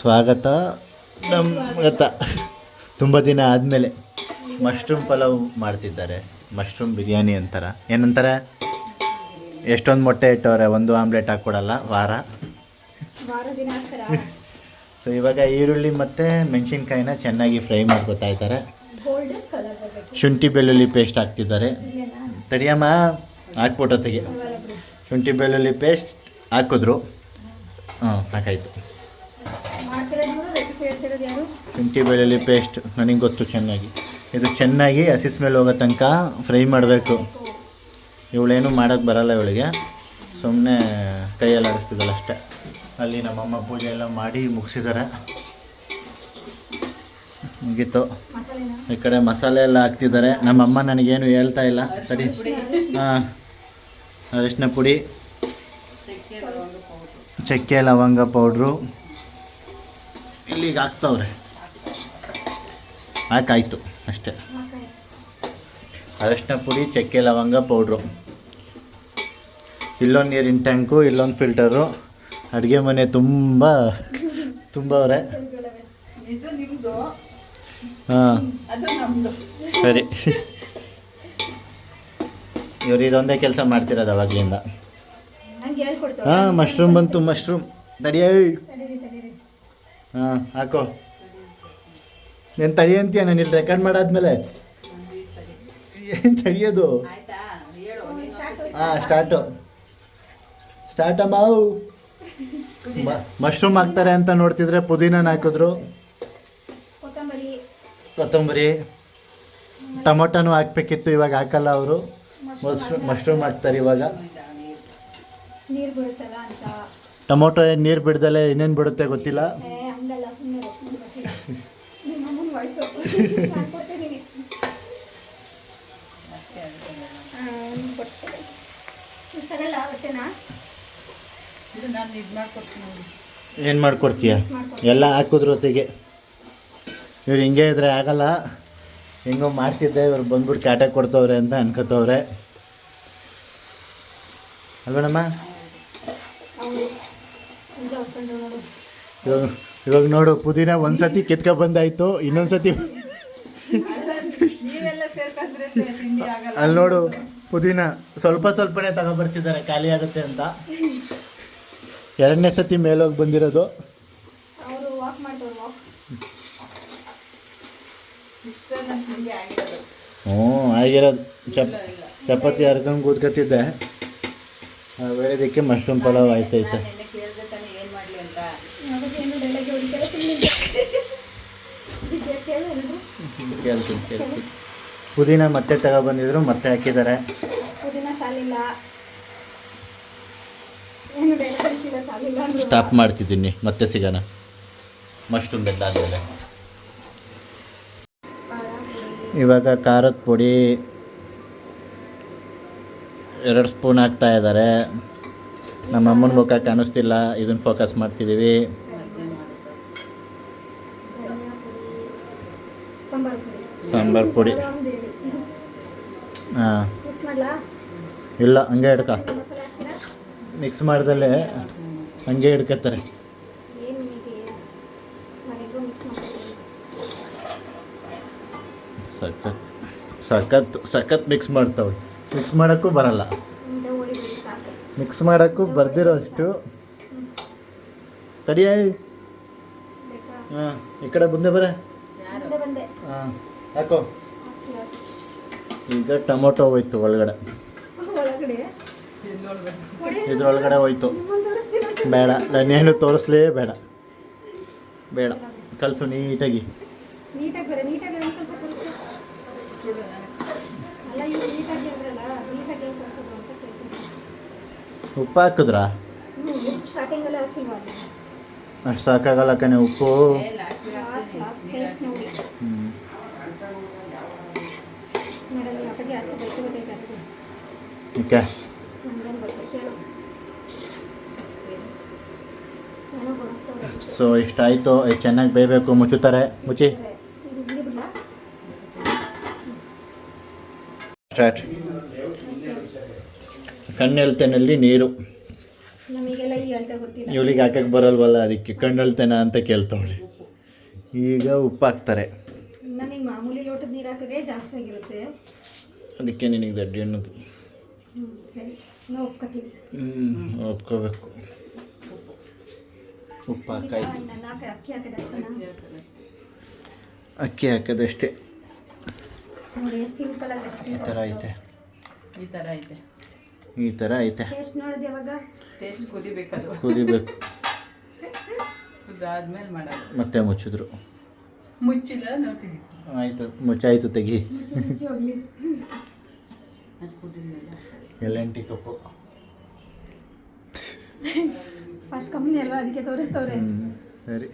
ಸ್ವಾಗತ. ನಮ್ಮ ಗತ. ತುಂಬ ದಿನ ಆದಮೇಲೆ ಮಶ್ರೂಮ್ ಪಲಾವ್ ಮಾಡ್ತಿದ್ದಾರೆ. ಮಶ್ರೂಮ್ ಬಿರಿಯಾನಿ ಅಂತಾರ. ಏನಂತಾರೆ? ಎಷ್ಟೊಂದು ಮೊಟ್ಟೆ ಇಟ್ಟವ್ರೆ? ಒಂದು ಆಮ್ಲೆಟ್ ಹಾಕ್ಕೊಡಲ್ಲ ವಾರ? ಸೊ ಇವಾಗ ಈರುಳ್ಳಿ ಮತ್ತು ಮೆಣಸಿನ್ಕಾಯಿನ ಚೆನ್ನಾಗಿ ಫ್ರೈ ಮಾಡ್ಕೊತಾ ಇದ್ದಾರೆ. ಶುಂಠಿ ಬೆಳ್ಳುಳ್ಳಿ ಪೇಸ್ಟ್ ಹಾಕ್ತಿದ್ದಾರೆ. ತಡಿಯಮ್ಮ ಹಾಕ್ಬಿಟ್ಟೊತ್ತಿಗೆ ಶುಂಠಿ ಬೆಳ್ಳುಳ್ಳಿ ಪೇಸ್ಟ್ ಹಾಕಿದ್ರು. ಹಾಂ ಹಾಕಾಯ್ತು. ಹೇಳ್ತಿರೋದು ಯಾರು? ಶುಂಠಿ ಬೆಳ್ಳುಳ್ಳಿ ಪೇಸ್ಟ್ ನನಗೆ ಗೊತ್ತು ಚೆನ್ನಾಗಿ. ಇದು ಚೆನ್ನಾಗಿ ಹಸಿಸ್ ಸ್ಮೆಲ್ ಹೋಗೋ ತನಕ ಫ್ರೈ ಮಾಡಬೇಕು. ಇವಳೇನು ಮಾಡೋಕ್ಕೆ ಬರಲ್ಲ ಇವಳಿಗೆ. ಸುಮ್ಮನೆ ಕೈಯಲ್ಲಿ ಆಡಿಸ್ತಿದ್ದಲ್ಲ ಅಷ್ಟೇ. ಅಲ್ಲಿ ನಮ್ಮಮ್ಮ ಪೂಜೆ ಎಲ್ಲ ಮಾಡಿ ಮುಗಿಸಿದ್ದಾರೆ. ಮುಗೀತು. ಮಸಾಲೆನ? ಈ ಕಡೆ ಮಸಾಲೆ ಎಲ್ಲ ಹಾಕ್ತಿದ್ದಾರೆ. ನಮ್ಮಮ್ಮ ನನಗೇನು ಹೇಳ್ತಾ ಇಲ್ಲ. ಸರಿ. ಹಾಂ. ಅರಿಶಿನ ಪುಡಿ. ಚಕ್ಕೆ ಲವಂಗ ಪೌಡ್ರು ಇಲ್ಲಿಗೆ ಹಾಕ್ತವ್ರೆ. ಹಾಕಾಯ್ತು ಅಷ್ಟೇ. ಅರಶಿನ ಪುಡಿ ಚಕ್ಕೆ ಲವಂಗ ಪೌಡ್ರು. ಇಲ್ಲೊಂದು ನೀರಿನ ಟ್ಯಾಂಕು ಇಲ್ಲೊಂದು ಫಿಲ್ಟರು. ಅಡುಗೆ ಮನೆ ತುಂಬ ತುಂಬವ್ರೆ. ಹಾಂ. ಸರಿ. ಇವ್ರು ಇದೊಂದೇ ಕೆಲಸ ಮಾಡ್ತಿರೋದು ಅವಾಗಲಿಂದ. ಹಾಂ ಮಶ್ರೂಮ್ ಬಂತು ಮಶ್ರೂಮ್. ತಡಿಯ ಹಾಂ ಹಾಕೋ. ನೀನು ತಡಿ ಅಂತೀಯ ನಾನು ಇಲ್ಲಿ ರೆಕಾರ್ಡ್ ಮಾಡಾದ್ಮೇಲೆ. ಏನು ತಡಿಯೋದು? ಆಯ್ತಾ? ಹೇಳು ನೀನು ಸ್ಟಾರ್ಟ್ ಹಾಂ ಸ್ಟಾರ್ಟು ಸ್ಟಾರ್ಟ್ ಮಾವು ಮಶ್ರೂಮ್ ಹಾಕ್ತಾರೆ ಅಂತ ನೋಡ್ತಿದ್ರೆ ಪುದೀನ ಹಾಕಿದ್ರು. ಕೊತ್ತಂಬರಿ. ಕೊತ್ತಂಬರಿ. ಟೊಮೊಟೊನೂ ಹಾಕ್ಬೇಕಿತ್ತು ಇವಾಗ ಹಾಕಲ್ಲ ಅವರು. ಮಶ್ರೂಮ್ ಮಶ್ರೂಮ್ ಹಾಕ್ತಾರೆ. ಇವಾಗ. ನೀರು. ಬಿಡುತ್ತಲ್ಲ ಅಂತ. ಟೊಮೊಟೊ ಏನು ನೀರು ಬಿಡ್ದಲೆ ಇನ್ನೇನು ಬಿಡುತ್ತೆ ಗೊತ್ತಿಲ್ಲ ಏ ಹಂಗಲ್ಲ ಸುಮ್ಮನೆ ನಿಮ್ಮ ಅಮ್ಮನ ವಯಸ್ಸು ನಾನು ಕೊಡ್ತಿದ್ದೀನಿ ಹಾಂ ಕೊಡ್ತೇನೆ ನೀವ್ ತಗೊಳ್ಳ ಹೊಟ್ಟೆನಾ ಇದು ನಾನು ಇದು ಮಾಡ್ಕೊಡ್ತೀನಿ ನೋಡಿ ಏನು ಮಾಡ್ಕೊಡ್ತೀಯ. ಎಲ್ಲ ಹಾಕಿದ್ರು ಹೊತ್ತಿಗೆ. ಇವ್ರು ಹಿಂಗೆ ಇದ್ರೆ ಆಗಲ್ಲ. ಹೆಂಗೋ ಮಾಡ್ತಿದ್ದೆ ಇವ್ರು ಬಂದ್ಬಿಟ್ಟು ಕಾಟ ಕೊಡ್ತವ್ರೆ ಅಂತ ಅನ್ಕೋತವ್ರೆ. ನೋಡು. ಇವಾಗ ಇವಾಗ ನೋಡು ಪುದೀನ ಒಂದ್ಸತಿ ಕಿತ್ಕೊ ಬಂದಾಯ್ತು ಆಗಲ್ಲ ಅಲ್ಲಿ ನೋಡು ಪುದೀನ ಸ್ವಲ್ಪ ಸ್ವಲ್ಪನೇ ತಗೊಬರ್ತಿದ್ದಾರೆ ಖಾಲಿ ಆಗುತ್ತೆ ಅಂತ. ಎರಡನೇ ಸತಿ ಮೇಲೋಗಿ ಬಂದಿರೋದು. ಅವರು ವಾಕ್ ಮಾಡ್ತಾರೆ ವಾಕ್ ಇಷ್ಟ ನನ್ನ ಆಗಿರೋದು. ಹ್ಞೂ ಆಗಿರೋದು. ಚಪ್ ಚಪಾತಿ ಹರ್ಕೊಂಡು ಕೂತ್ಕೊತಿದ್ದೆ ಬೆಳೆದಕ್ಕೆ ಮಶ್ರೂಮ್ ಪಲಾವ್ ಆಯ್ತೈತೆ. ನಾನು ನಿನ್ನೆ ಕೇಳಿದೆ ತಾನೇ ಏನು ಮಾಡಲಿ ಅಂತ. ಯಾವಾಗ ಏನು ಡೈಲಾಗ್ ಹೊಡಿತಾರೆ ಸುಮ್ಮನೆ ಕೇಳು ಎಲ್ರು ಕೇಳ್ತೀನಿ ಕೇಳ್ತೀನಿ. ಪುದೀನ ಮತ್ತೆ ತಗೊಬಂದಿದ್ರು ಮತ್ತೆ ಹಾಕಿದ್ದಾರೆ. ಪುದೀನ ಸಾಲಿಲ್ಲ. ಏನು ಡೈಲಾಗ್ ಹೊಡಿತಿಲ್ಲ ಸಾಲಿಲ್ಲ ಅಂದ್ರು. ಸ್ಟಾಪ್ ಮಾಡ್ತಿದ್ದೀನಿ ಮತ್ತೆ ಸಿಗೋಣ. ಮಶ್ರೂಮ್ ಬೆದ್ದಾದಮೇಲೆ ಇವಾಗ ಖಾರದ ಪುಡಿ ಎರಡು ಸ್ಪೂನ್ ಹಾಕ್ತಾ ಇದ್ದಾರೆ. ನಮ್ಮ ಅಮ್ಮನ ಮುಖ ಕಾಣಿಸ್ತಿಲ್ಲ ಇದನ್ನು ಫೋಕಸ್ ಮಾಡ್ತಿದ್ದೀವಿ. ಸಾಂಬಾರು ಪುಡಿ. ಸಾಂಬಾರ್ ಪುಡಿ. ಹಾಂ. ಇಲ್ಲ ಹಂಗೆ ಹಿಡ್ಕ ಮಿಕ್ಸ್ ಮಾಡ್ದಲ್ಲೇ ಹಂಗೆ ಹಿಡ್ಕತ್ತಾರೆ ಸಖತ್ ಸಖತ್ ಸಖತ್ ಮಿಕ್ಸ್ ಮಾಡ್ತಾವೆ ಮಿಕ್ಸ್ ಮಾಡೋಕ್ಕೂ ಬರಲ್ಲ. ಮಿಕ್ಸ್ ಮಾಡೋಕ್ಕೂ ಬರ್ದಿರೋ ಅಷ್ಟು ತಡಿಯ ಹಾಂ ಈ ಕಡೆ ಮುಂದೆ ಬರ ಹಾಂ ಯಾಕೋ ಈಗ ಟೊಮೊಟೊ ಹೋಯ್ತು ಒಳಗಡೆ. ಇದ್ರೊಳಗಡೆ ಹೋಯ್ತು. ಬೇಡ ನಾನೇನು ತೋರಿಸ್ಲೇ ಬೇಡ ಬೇಡ ಕಲಸು ನೀಟಾಗಿ. ಉಪ್ಪು ಹಾಕಿದ್ರಾ? ಅಷ್ಟು ಸಾಕಾಗಲ್ಲ ಕಣೆ ಉಪ್ಪು. ಓಕೆ ಸೊ ಇಷ್ಟಾಯಿತು ಚೆನ್ನಾಗಿ ಬೇಯಬೇಕು ಮುಚ್ಚುತ್ತಾರೆ ಮುಚ್ಚಿ ಸ್ಟಾರ್ಟ್ ಕಣ್ಣೆಲ್ತೆನಲ್ಲಿ ನೀರು ಇವಳಿಗೆ ಹಾಕಕ್ಕೆ ಬರಲ್ವಲ್ಲ ಅದಕ್ಕೆ ಕಣ್ಣಳ್ತೇನ ಅಂತ ಕೇಳ್ತಾವಳೆ ಈಗ ಉಪ್ಪು ಹಾಕ್ತಾರೆ ನಮಗೆ ಮಾಮೂಲಿ ಲೋಟದ ನೀರು ಹಾಕಿದ್ರೆ ಜಾಸ್ತಿ ಆಗಿರುತ್ತೆ ಅದಕ್ಕೆ ನಿನಗೆ ದಡ್ಡಿ ಅನ್ನೋದು. ಹ್ಞೂ ಒಪ್ಕೋಬೇಕು. ಉಪ್ಪು ಹಾಕಾಯ್ತು ಅಕ್ಕಿ ಹಾಕೋದಷ್ಟೇ. ನೋಡಿ ಸಿಂಪಲ್ ಆಗಿ ರೆಸಿಪಿ ಈ ಥರ ಐತೆ. ಈ ಥರ ಐತೆ. ಈ ಥರ ಐತೆ. ಟೇಸ್ಟ್ ನೋಡಿದೆ ಯಾವಾಗ ಟೇಸ್ಟ್ ಕುದಿಬೇಕದು. ಕುದಿಬೇಕು. ಮತ್ತೆ ಮುಚ್ಚಿದ್ರು. ಆಯಿತು ಮುಚ್ಚಾಯ್ತು ತೆಗಿ. ಮುಚ್ಚಿ ಎನ್ ಟಿ ಕಪ್ಪು ಫಸ್ಟ್ ಕಂಪ್ನಿ ಅಲ್ವಾ? ಅದಕ್ಕೆ ತೋರಿಸ್ತವ್ರೆ ಸರಿ.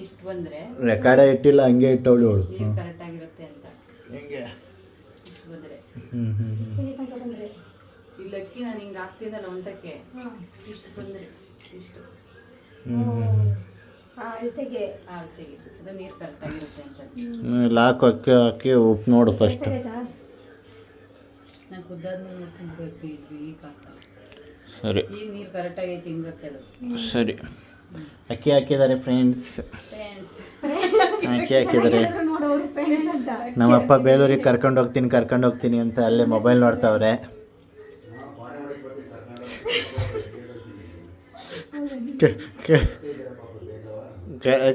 ಇಷ್ಟು ಬಂದರೆ ರೆಕಾರ್ಡ ಇಟ್ಟಿಲ್ಲ ಹಂಗೆ ಇಟ್ಟವಳು ಅವಳು. ಕರೆಕ್ಟ್ ಆಗಿರುತ್ತೆ ಅಂತ. ಹೆಂಗೆ? ಇಷ್ಟು ಬಂದರೆ. ಇಲ್ಲಿ ತನಕ ಬಂದರೆ. ಇಲ್ಲಿ ಅಕ್ಕಿ ನಾನು ಹಿಂಗೆ ಹಾಕ್ತಿದ್ದಲ್ಲ ಒಂದಕ್ಕೆ ಇಷ್ಟು ಬಂದರೆ ಇಷ್ಟು. ಅದು ನೀರು ಕರೆಕ್ಟಾಗಿರುತ್ತೆ ಅಂತ. ಲಾಕ್ ಅಕ್ಕಿ ಹಾಕಿ ಉಪ್ಪು ನೋಡು ಫಸ್ಟ್ ಕುದ್ದಾದ್ಮೇಲೆ ನೋಡ್ಕೊಂಡು ಈಗ ಸರಿ. ಈಗ ನೀರು ಸರಿ. ಅಕ್ಕಿ ಹಾಕಿದ್ದಾರೆ ಫ್ರೆಂಡ್ಸ್ ಫ್ರೆಂಡ್ಸ್ ಅಕ್ಕಿ ಹಾಕಿದ್ದಾರೆ. ನೋಡೋರು ಫ್ರೆಂಡ್ಸ್ ಅಂತ. ನಮ್ಮಪ್ಪ ಬೇಲೂರಿಗೆ ಕರ್ಕೊಂಡು ಹೋಗ್ತೀನಿ ಕರ್ಕೊಂಡು ಹೋಗ್ತೀನಿ ಅಂತ ಅಲ್ಲೇ ಮೊಬೈಲ್ ನೋಡ್ತಾವ್ರೆ.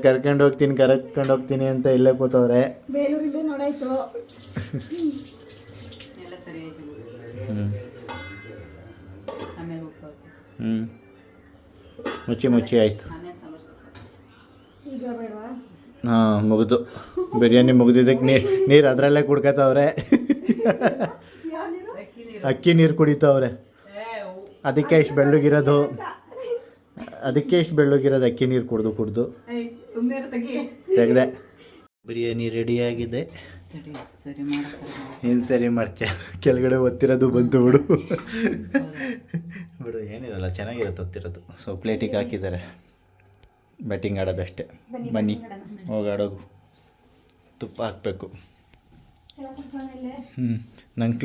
ಕರ್ಕೊಂಡು ಹೋಗ್ತೀನಿ ಕರ್ಕೊಂಡು ಹೋಗ್ತೀನಿ ಅಂತ ಇಲ್ಲೇ ಕೂತವ್ರೆ. ಬೇಲೂರಿಲ್ಲೇ ನೋಡಾಯ್ತು. ಹ್ಞೂ ಮುಚ್ಚಿ ಮುಚ್ಚಿ ಆಯಿತು. ಹಾಂ ಮುಗಿದು. ಬಿರಿಯಾನಿ ಮುಗಿದಿದ್ದಕ್ಕೆ ನೀರು ನೀರು ಅದರಲ್ಲೇ ಕುಡ್ಕೋತಾವ್ರೆ ಅಕ್ಕಿ ನೀರು ಕುಡಿತಾವ್ರೆ. ಅದಕ್ಕೆ ಇಷ್ಟು ಬೆಳ್ಳಗಿರೋದು. ಅದಕ್ಕೆ ಇಷ್ಟು ಬೆಳ್ಳಗಿರೋದು ಅಕ್ಕಿ ನೀರು ಕುಡ್ದು ಕುಡ್ದು. ತೆಗ್ದೆ. ಬಿರಿಯಾನಿ ರೆಡಿಯಾಗಿದೆ ಏನು ಸರಿ ಮಾಡ್ತೀಯ? ಕೆಳಗಡೆ ಒತ್ತಿರೋದು ಬಂತು ಬಿಡು. ಬಿಡು ಏನಿರಲ್ಲ ಚೆನ್ನಾಗಿರುತ್ತೆ ಒತ್ತಿರೋದು. ಸೊ ಪ್ಲೇಟಿಗೆ ಹಾಕಿದ್ದಾರೆ. ಬ್ಯಾಟಿಂಗ್ ಆಡೋದಷ್ಟೇ ಬನ್ನಿ ಹೋಗಿ ಆಡೋಗು. ತುಪ್ಪ ಹಾಕಬೇಕು. ಹ್ಞೂ ನಂಗೆ